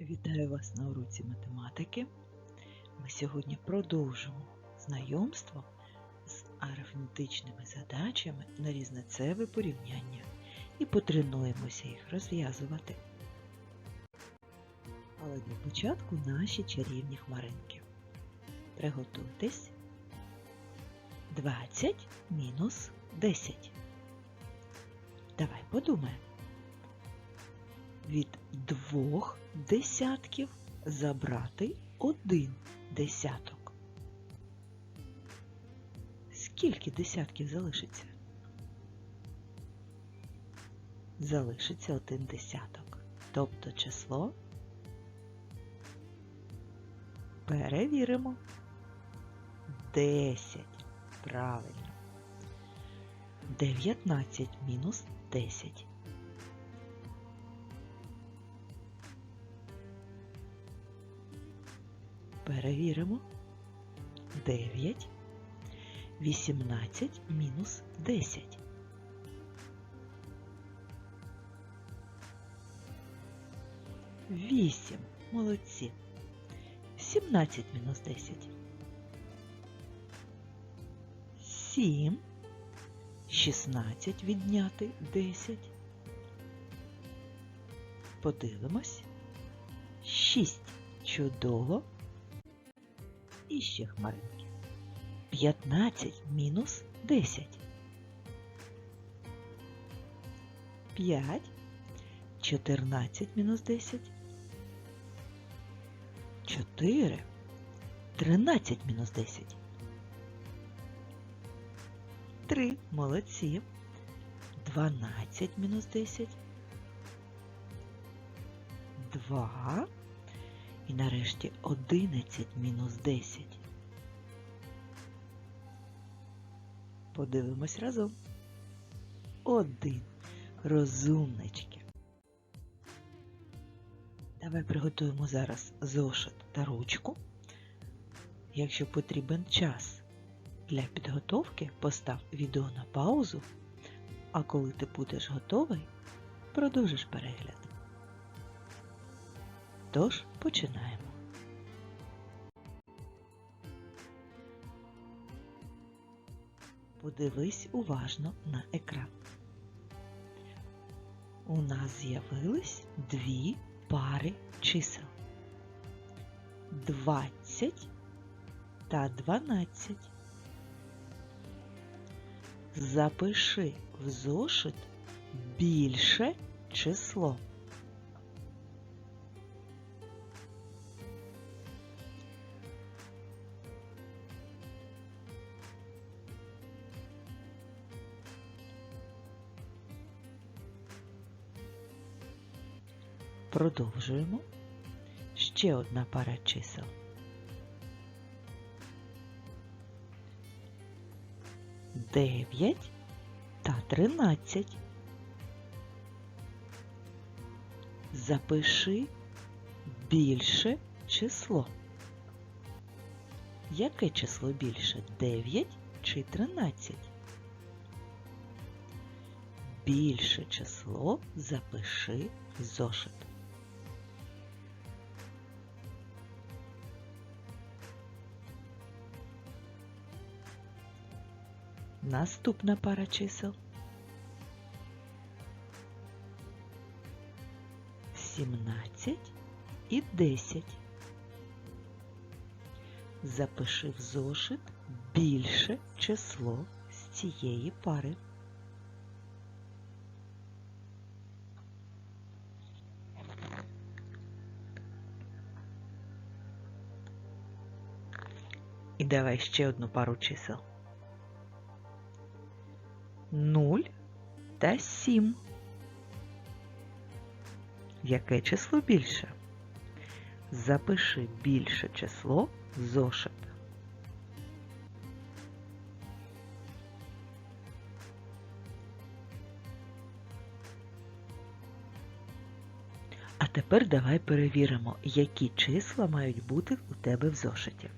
Вітаю вас на уроці математики. Ми сьогодні продовжимо знайомство з арифметичними задачами на різницеве порівняння і потренуємося їх розв'язувати. Але для початку наші чарівні хмаринки. Приготуйтесь. 20 мінус 10. Давай подумаємо від двох десятків забрати один десяток. Скільки десятків залишиться? Залишиться один десяток. Тобто число перевіримо. 10. Правильно. 19 мінус 10. Перевіримо. 9. 18 мінус 10. Вісім. Молодці. 17 мінус 10. 7. 16 відняти 10. Подивимось. 6. Чудово. І ще хмаринки. 15 мінус 10. 5. 14 мінус 10. 4. 13 мінус 10. 3. Молодці. 12 мінус 10. 2. І нарешті 11 мінус 10. Подивимось разом. Один. Розумнички. Давай приготуємо зараз зошит та ручку. Якщо потрібен час для підготовки, постав відео на паузу, а коли ти будеш готовий, продовжиш перегляд. Тож починаємо. Подивись уважно на екран. У нас з'явились дві пари чисел 20 та 12. Запиши в зошит більше число. Продовжуємо. Ще одна пара чисел. Дев'ять та тринадцять. Запиши більше число. Яке число більше? 9 чи 13? Більше число запиши в зошит. Наступна пара чисел. 17 і 10. Запиши в зошит більше число з цієї пари. І давай ще одну пару чисел. 0 та 7. Яке число більше? Запиши більше число в зошит. А тепер давай перевіримо, які числа мають бути у тебе в зошиті.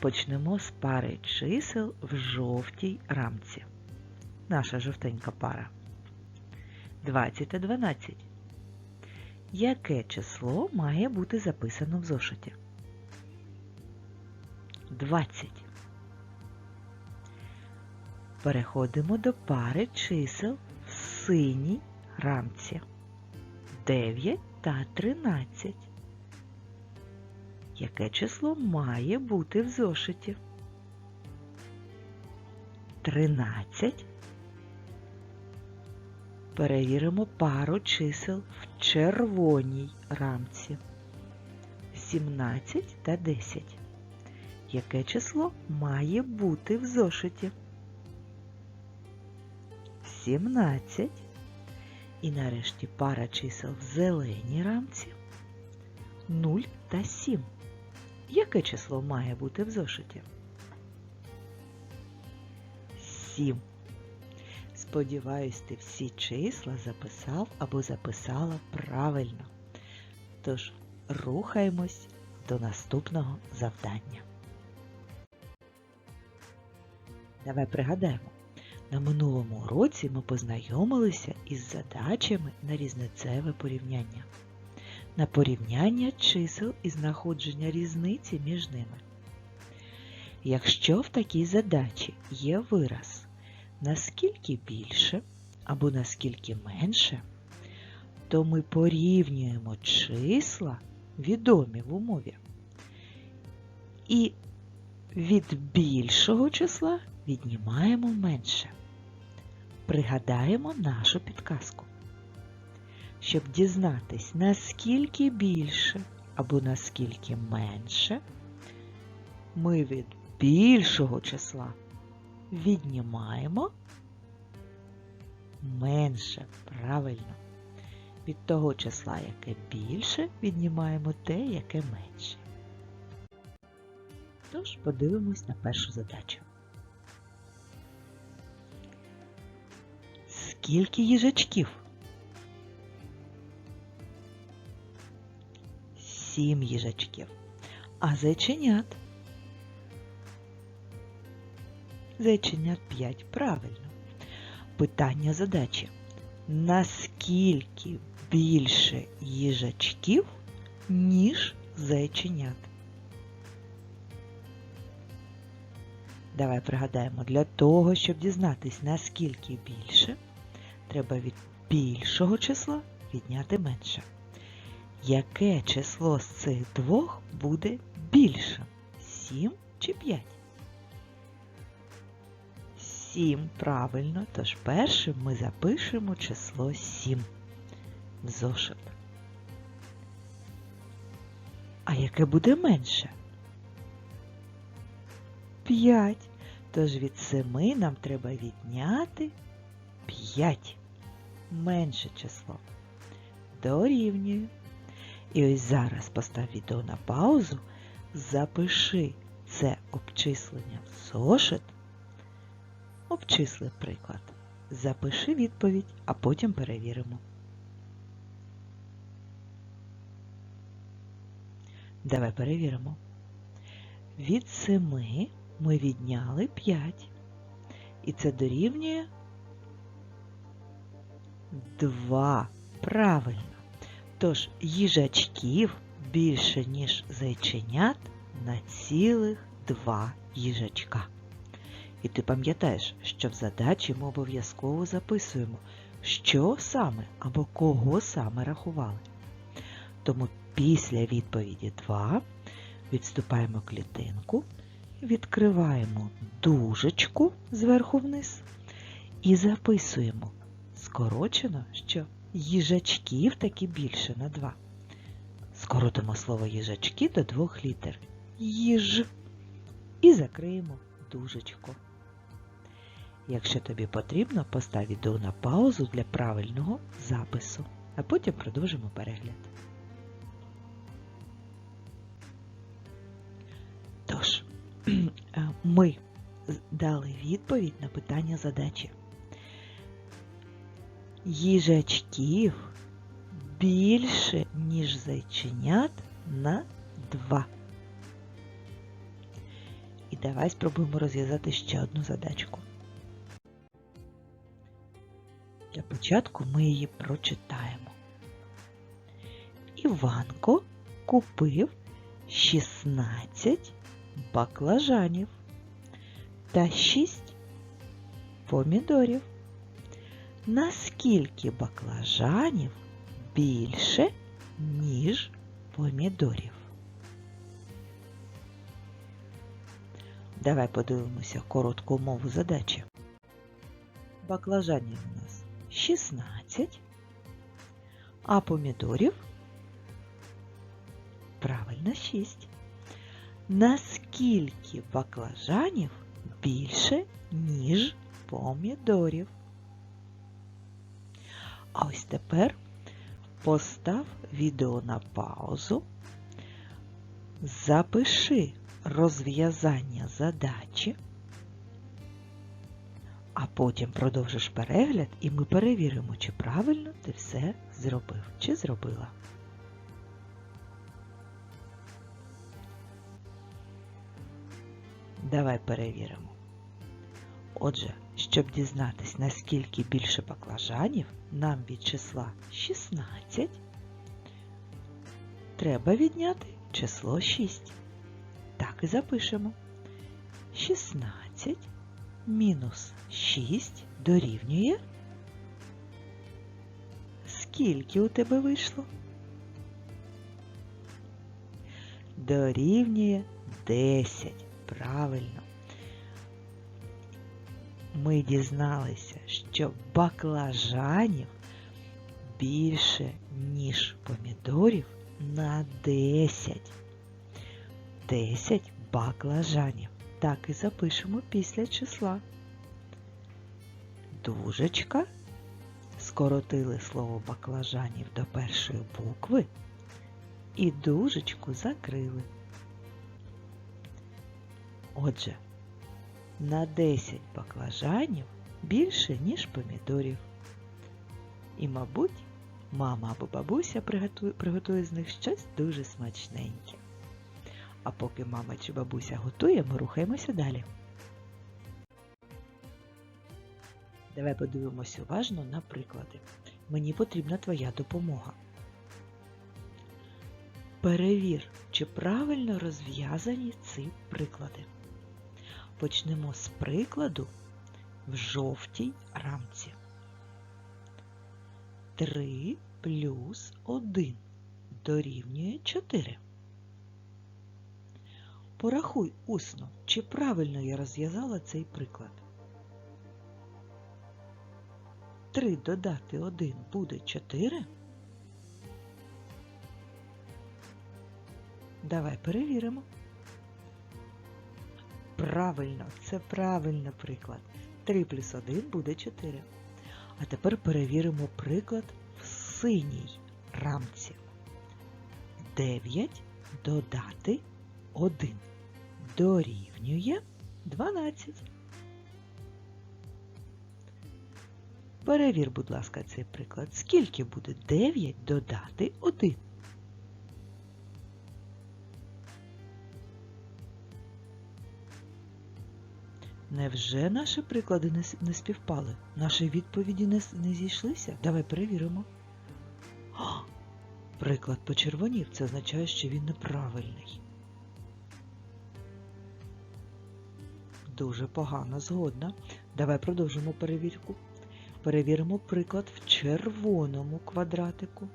Почнемо з пари чисел в жовтій рамці. Наша жовтенька пара. 20 та 12. Яке число має бути записано в зошиті? 20. Переходимо до пари чисел в синій рамці. 9 та 13. Яке число має бути в зошиті? 13. Перевіримо пару чисел в червоній рамці. 17 та 10. Яке число має бути в зошиті? 17. І нарешті пара чисел в зеленій рамці 0 та 7. Яке число має бути в зошиті? 7. Сподіваюсь, ти всі числа записав або записала правильно. Тож рухаємось до наступного завдання. Давай пригадаємо. На минулому уроці ми познайомилися із задачами на різницеве порівняння, на порівняння чисел і знаходження різниці між ними. Якщо в такій задачі є вираз наскільки більше або наскільки менше, то ми порівнюємо числа, відомі в умові, і від більшого числа віднімаємо менше. Пригадаємо нашу підказку. Щоб дізнатись, наскільки більше або наскільки менше, ми від більшого числа віднімаємо менше, правильно. Від того числа, яке більше, віднімаємо те, яке менше. Тож подивимось на першу задачу. Скільки їжачків? Сім їжачків. А зайченят? Зайченят п'ять. Правильно. Питання задачі. Наскільки більше їжачків, ніж зайченят? Давай пригадаємо, для того, щоб дізнатись, наскільки більше, треба від більшого числа відняти менше. Яке число з цих двох буде більшим? 7 чи 5? 7, правильно, тож першим ми запишемо число 7 в зошит. А яке буде менше? 5. Тож від 7 нам треба відняти 5. Менше число. Дорівнює. І ось зараз постав відео на паузу, запиши це обчислення в зошит, обчисли приклад, запиши відповідь, а потім перевіримо. Давай перевіримо. Від 7 ми відняли 5. І це дорівнює 2. Правильно. Тож їжачків більше, ніж зайченят на цілих 2 їжачка. І ти пам'ятаєш, що в задачі ми обов'язково записуємо, що саме або кого саме рахували. Тому після відповіді 2 відступаємо клітинку, відкриваємо дужечку зверху вниз і записуємо скорочено, що їжачків таки більше на 2. Скоротимо слово їжачки до двох літер. Їж. І закриємо дужечку. Якщо тобі потрібно, постав відео на паузу для правильного запису, а потім продовжимо перегляд. Тож, ми дали відповідь на питання задачі. Їжачків більше, ніж зайченят на 2. І давай спробуємо розв'язати ще одну задачку. Для початку ми її прочитаємо. Іванко купив 16 баклажанів та 6 помідорів. Наскільки баклажанів більше, ніж помідорів? Давай подивимося коротку мову задачі. Баклажанів у нас 16, а помідорів правильно 6. Наскільки баклажанів більше, ніж помідорів? А ось тепер постав відео на паузу, запиши розв'язання задачі, а потім продовжиш перегляд і ми перевіримо, чи правильно ти все зробив, чи зробила. Давай перевіримо. Отже, щоб дізнатись, наскільки більше баклажанів, нам від числа 16 треба відняти число 6. Так і запишемо. 16 мінус 6 дорівнює. Скільки у тебе вийшло? Дорівнює 10. Правильно. Ми дізналися, що баклажанів більше, ніж помідорів на 10. 10 баклажанів. Так і запишемо після числа. Дужечка. Скоротили слово баклажанів до першої букви і дужечку закрили. Отже, на 10 баклажанів більше, ніж помідорів. І, мабуть, мама або бабуся приготує, з них щось дуже смачненьке. А поки мама чи бабуся готує, ми рухаємося далі. Давай подивимося уважно на приклади. Мені потрібна твоя допомога. Перевір, чи правильно розв'язані ці приклади. Почнемо з прикладу в жовтій рамці. 3 плюс 1 дорівнює 4. Порахуй усно, чи правильно я розв'язала цей приклад. 3 додати 1 буде 4. Давай перевіримо. Правильно, це правильно приклад. 3 плюс 1 буде 4. А тепер перевіримо приклад в синій рамці. 9 додати 1 дорівнює 12. Перевір, будь ласка, цей приклад. Скільки буде 9 додати 1? Невже наші приклади не, співпали? Наші відповіді не зійшлися? Давай перевіримо. О, приклад почервонів. Це означає, що він неправильний. Дуже погано згодна. Давай продовжимо перевірку. Перевіримо приклад в червоному квадратику.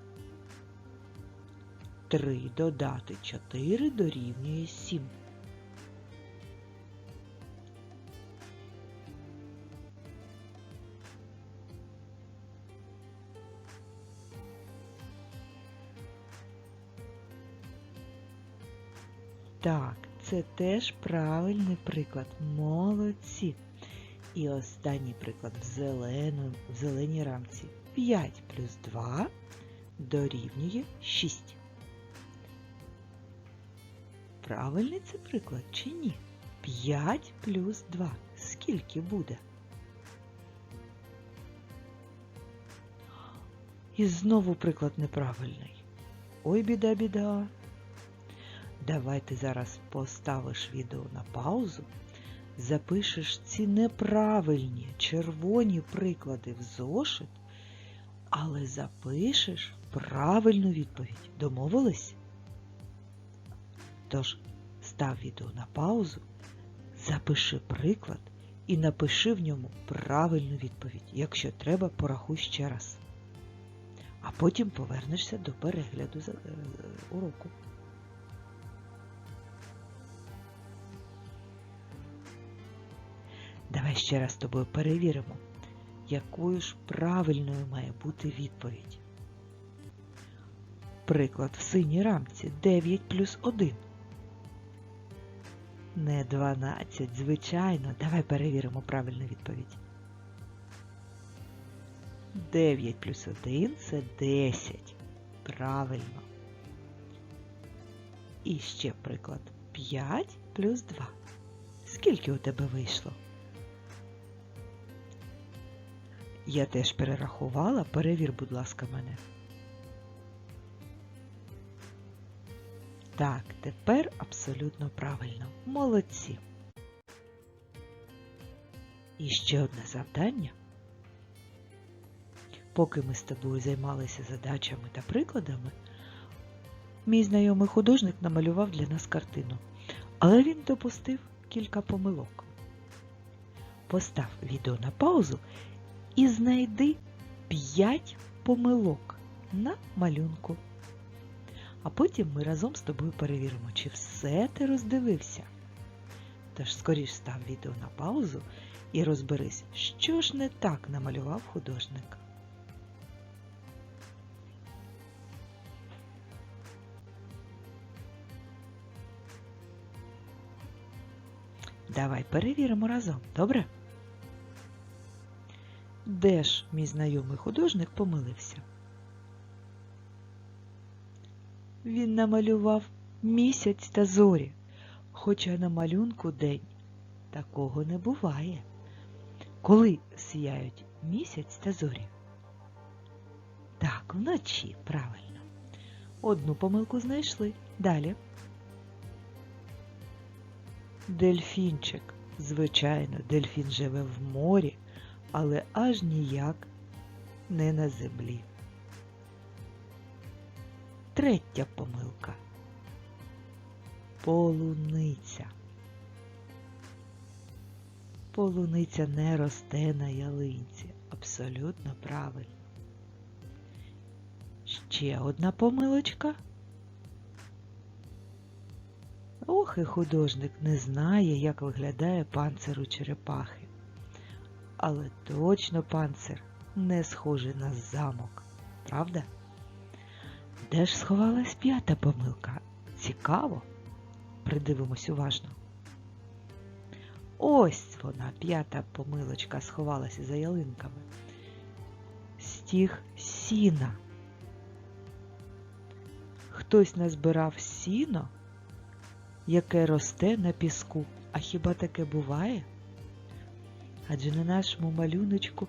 3 додати 4 дорівнює 7. Так, це теж правильний приклад. Молодці. І останній приклад в, зелену, в зеленій рамці. 5 плюс 2 дорівнює 6. Правильний це приклад чи ні? 5 плюс 2. Скільки буде? І знову приклад неправильний. Ой, біда-біда. Давай ти зараз поставиш відео на паузу, запишеш ці неправильні червоні приклади в зошит, але запишеш правильну відповідь. Домовились? Тож став відео на паузу, запиши приклад і напиши в ньому правильну відповідь. Якщо треба, порахуй ще раз. А потім повернешся до перегляду е, уроку. Давай ще раз з тобою перевіримо, якою ж правильною має бути відповідь. Приклад в синій рамці 9 плюс 1. Не 12, звичайно. Давай перевіримо правильну відповідь. 9 плюс 1 це 10. Правильно. І ще приклад 5 плюс 2. Скільки у тебе вийшло? Я теж перерахувала. Перевір, будь ласка, мене. Так, тепер абсолютно правильно. Молодці. І ще одне завдання. Поки ми з тобою займалися задачами та прикладами, мій знайомий художник намалював для нас картину, але він допустив кілька помилок. Постав відео на паузу і знайди 5 помилок на малюнку. А потім ми разом з тобою перевіримо, чи все ти роздивився. Тож скоріш став відео на паузу і розберись, що ж не так намалював художник. Давай перевіримо разом, добре? Де ж мій знайомий художник помилився? Він намалював місяць та зорі, хоча на малюнку день такого не буває. Коли сіяють місяць та зорі? Так, вночі, правильно. Одну помилку знайшли. Далі. Дельфінчик. Звичайно, дельфін живе в морі, але аж ніяк не на землі. Третя помилка. Полуниця. Полуниця не росте на ялинці. Абсолютно правильно. Ще одна помилочка. Ох, і художник не знає, як виглядає панцир у черепахи. Але точно панцир не схожий на замок, правда? Де ж сховалась п'ята помилка? Цікаво. Придивимось уважно. Ось вона, п'ята помилочка, сховалася за ялинками. Стіг сіна. Хтось назбирав сіно, яке росте на піску. А хіба таке буває? Адже на нашому малюночку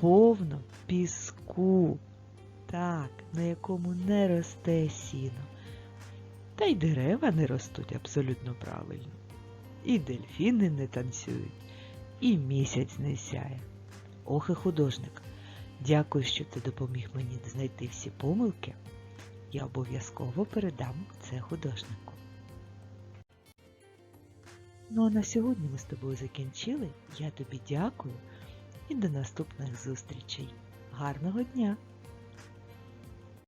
повно піску. Так, на якому не росте сіно. Та й дерева не ростуть абсолютно правильно. І дельфіни не танцюють, і місяць не сяє. Ох і художник, дякую, що ти допоміг мені знайти всі помилки. Я обов'язково передам це художнику. Ну а на сьогодні ми з тобою закінчили. Я тобі дякую і до наступних зустрічей. Гарного дня!